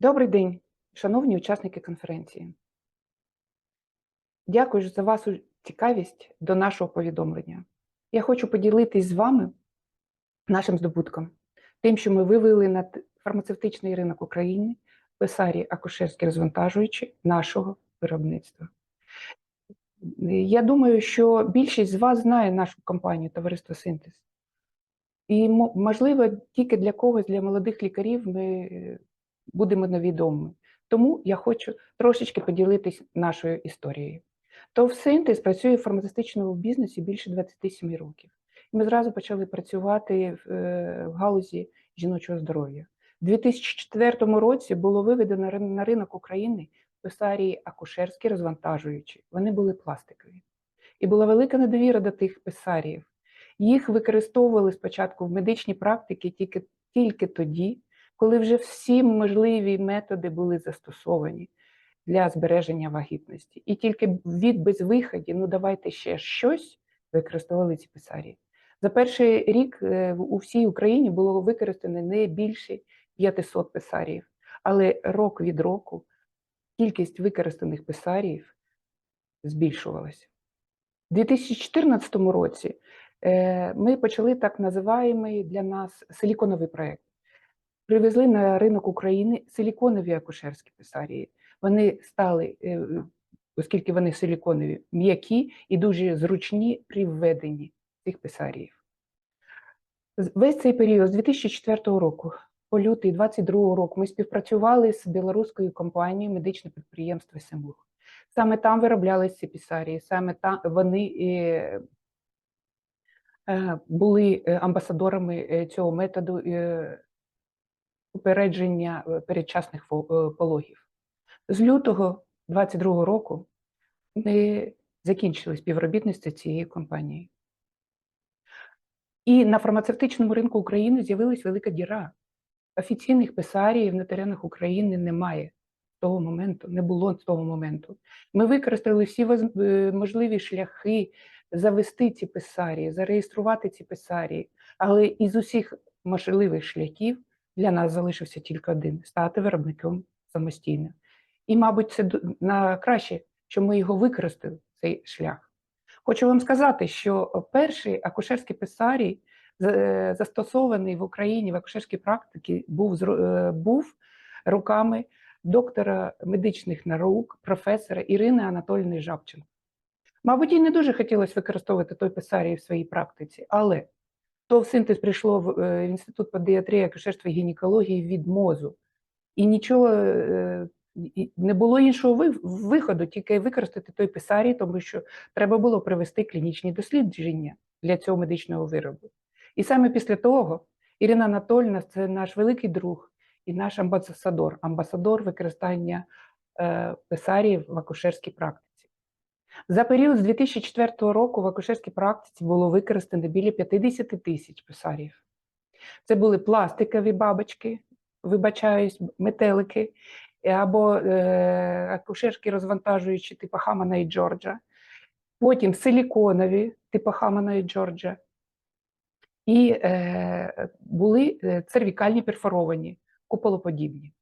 Добрий день, шановні учасники конференції. Дякую за вашу цікавість до нашого повідомлення. Я хочу поділитись з вами нашим здобутком, тим, що ми вивели на фармацевтичний ринок України писарі акушерські розвантажуючі нашого виробництва. Я думаю, що більшість з вас знає нашу компанію Товариство Синтез. І, можливо, тільки для когось, для молодих лікарів, ми будемо невідомими. Тому я хочу трошечки поділитись нашою історією. ТОВ «Синтез» працює в фармацевтичному бізнесі більше 27 років. І ми зразу почали працювати в, е, галузі жіночого здоров'я. У 2004 році було виведено на ринок України писарії акушерські розвантажуючі. Вони були пластикові. І була велика недовіра до тих писаріїв. Їх використовували спочатку в медичній практиці тільки, тільки тоді, коли вже всі можливі методи були застосовані для збереження вагітності. І тільки від безвиході, ну давайте ще щось, використовували ці писарі. За перший рік е, у всій Україні було використано не більше 500 писарів, але рок від року кількість використаних писарів збільшувалася. У 2014 році е, ми почали так називаємий для нас силіконовий проєкт. Привезли на ринок України силіконові акушерські писарії. Вони стали, е, оскільки вони силіконові, м'які і дуже зручні при введенні цих писаріїв. Весь цей період з 2004 року по лютий 2022 року ми співпрацювали з білоруською компанією медичне підприємство Семур. Саме там вироблялися ці писарії, саме там вони е, е, були амбасадорами цього методу упередження е, передчасних е, пологів. З лютого 22 року ми закінчили співробітництво цієї компанії. І на фармацевтичному ринку України з'явилась велика діра. Офіційних писаріїв на теренах України немає з того моменту, не було з того моменту. Ми використали всі е, можливі шляхи завести ці писарії, зареєструвати ці писарії, але із усіх можливих шляхів для нас залишився тільки один стати виробником самостійно. І, мабуть, це на краще, що ми його використали, цей шлях. Хочу вам сказати, що перший акушерський писарій, е, застосований в Україні в акушерській практиці, був, е, був руками доктора медичних наук, професора Ірини Анатольовни Жабченко. Мабуть, їй не дуже хотілося використовувати той писарій в своїй практиці, але то в синтез прийшло в інститут педіатрії, акушерства і гінекології від мозу. І нічого і не було іншого виходу, тільки використати той писарій, тому що треба було провести клінічні дослідження для цього медичного виробу. І саме після того Ірина Анатольовна це наш великий друг і наш амбасадор, амбасадор використання е, писарів в акушерській практиці. За період з 2004 року в акушерській практиці було використано біля 50 тисяч писарів. Це були пластикові бабочки, вибачаюсь, метелики, або е, акушерські розвантажуючі типу Хамана і Джорджа, потім силіконові типу Хамана і Джорджа, і е, були е, цервікальні перфоровані, куполоподібні.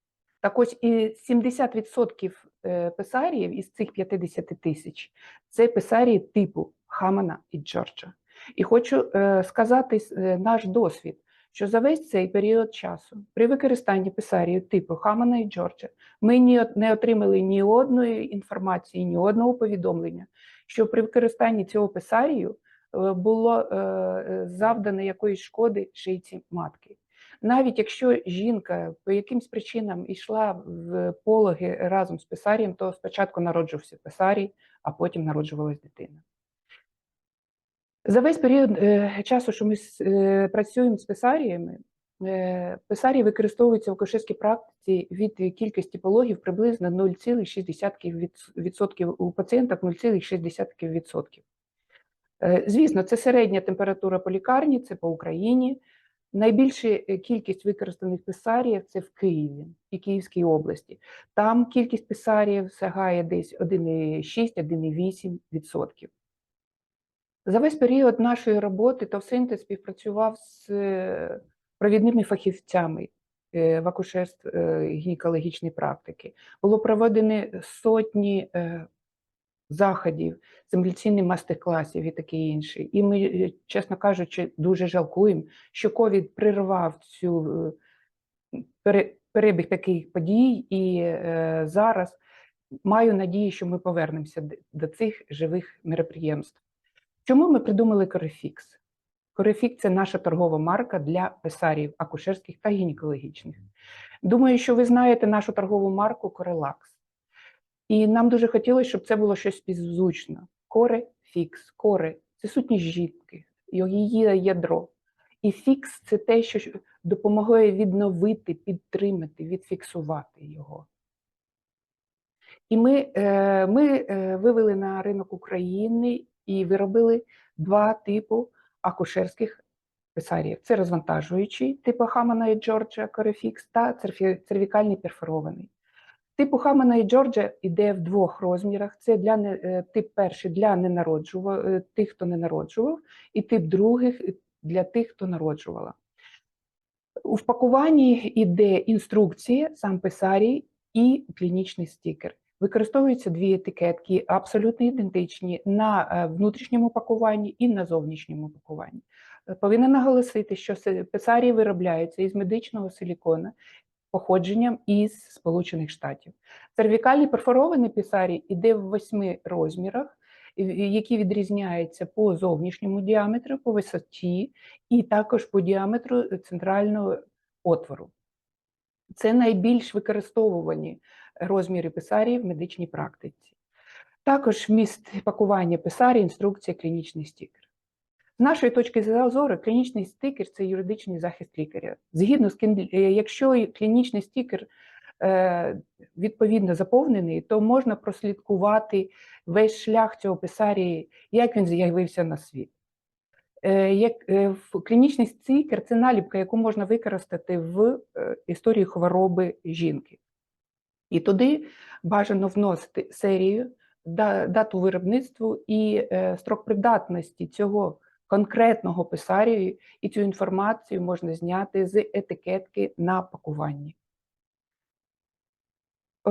Так ось і 70% е, писаріїв із цих 50 тисяч це писарії типу Хамана і Джорджа. І хочу е, сказати е, наш досвід, що за весь цей період часу при використанні писарів типу Хамана і Джорджа ми не отримали ні одної інформації, ні одного повідомлення, що при використанні цього писарію було завдано якоїсь шкоди шийці матки. Навіть якщо жінка по якимсь причинам йшла в пологи разом з писарієм, то спочатку народжувався писарій, а потім народжувалась дитина. За весь період е, часу, що ми е, працюємо з писаріями, е, писарії використовуються в акушерській практиці від кількості пологів приблизно 0,6% у пацієнтах 0,6%. Е, Звісно, це середня температура по лікарні, це по Україні. Найбільша е, кількість використаних писаріїв це в Києві і Київській області. Там кількість писаріїв сягає десь 1,6-1,8%. За весь період нашої роботи Товсинтез співпрацював з е, провідними фахівцями е, в акушерств гінекологічної практики. Було проведено сотні заходів, симуляційних мастер-класів і таке інше. І ми, е, чесно кажучи, дуже жалкуємо, що ковід прервав цю е, перебіг таких подій, і е, зараз маю надію, що ми повернемося до цих живих мероприємств. Чому ми придумали Корефікс? Корефік це наша торгова марка для писарів акушерських та гінекологічних. Думаю, що ви знаєте нашу торгову марку Корелакс. І нам дуже хотілося, щоб це було щось співзвучно. Коре фікс, коре це сутність жінки, її ядро. І фікс це те, що допомагає відновити, підтримати, відфіксувати його. І ми, е, ми е, вивели на ринок України і виробили два типу акушерських писарів. Це розвантажуючий, типу Хамана і Джорджа Корефікс та цервікальний перфорований. Типу Хамана і Джорджа йде в двох розмірах. Це для не- е, тип перший для ненароджував, е, тих, хто не народжував, і тип других для тих, хто народжувала. У впакуванні йде інструкція, сам писарій і клінічний стікер. Використовуються дві етикетки, абсолютно ідентичні на е, внутрішньому пакуванні і на зовнішньому пакуванні. Повинна наголосити, що писарії виробляються із медичного силікона походженням із Сполучених Штатів. Цервікальний перфорований писарій іде в восьми розмірах, які відрізняються по зовнішньому діаметру, по висоті і також по діаметру центрального отвору. Це найбільш використовувані розміри писарії в медичній практиці. Також вміст пакування писарі, інструкція, клінічний стікер. З нашої точки зору, клінічний стикер це юридичний захист лікаря. Згідно з е, якщо клінічний стікер е, відповідно заповнений, то можна прослідкувати весь шлях цього писарії, як він з'явився на світ. Е, Як клінічний стікер це наліпка, яку можна використати в історії хвороби жінки. І туди бажано вносити серію, дату виробництва і строк придатності цього конкретного писарію, і цю інформацію можна зняти з етикетки на пакуванні.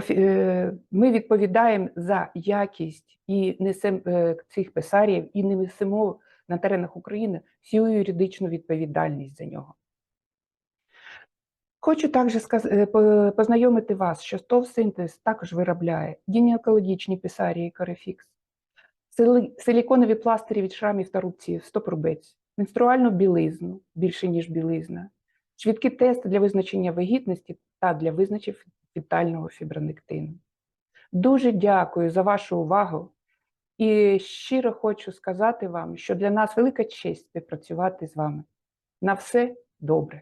Е, Ми відповідаємо за якість і несемо е, цих писарів і не несемо на теренах України всю юридичну відповідальність за нього. Хочу також е, по- познайомити вас, що СТОВ Синтез також виробляє гінекологічні писарії Корефікс, силіконові пластирі від шрамів та рубців стопрубець, менструальну білизну більше ніж білизна, швидкі тести для визначення вагітності та для визначення фітального фібронектину. Дуже дякую за вашу увагу і щиро хочу сказати вам, що для нас велика честь співпрацювати з вами. На все добре.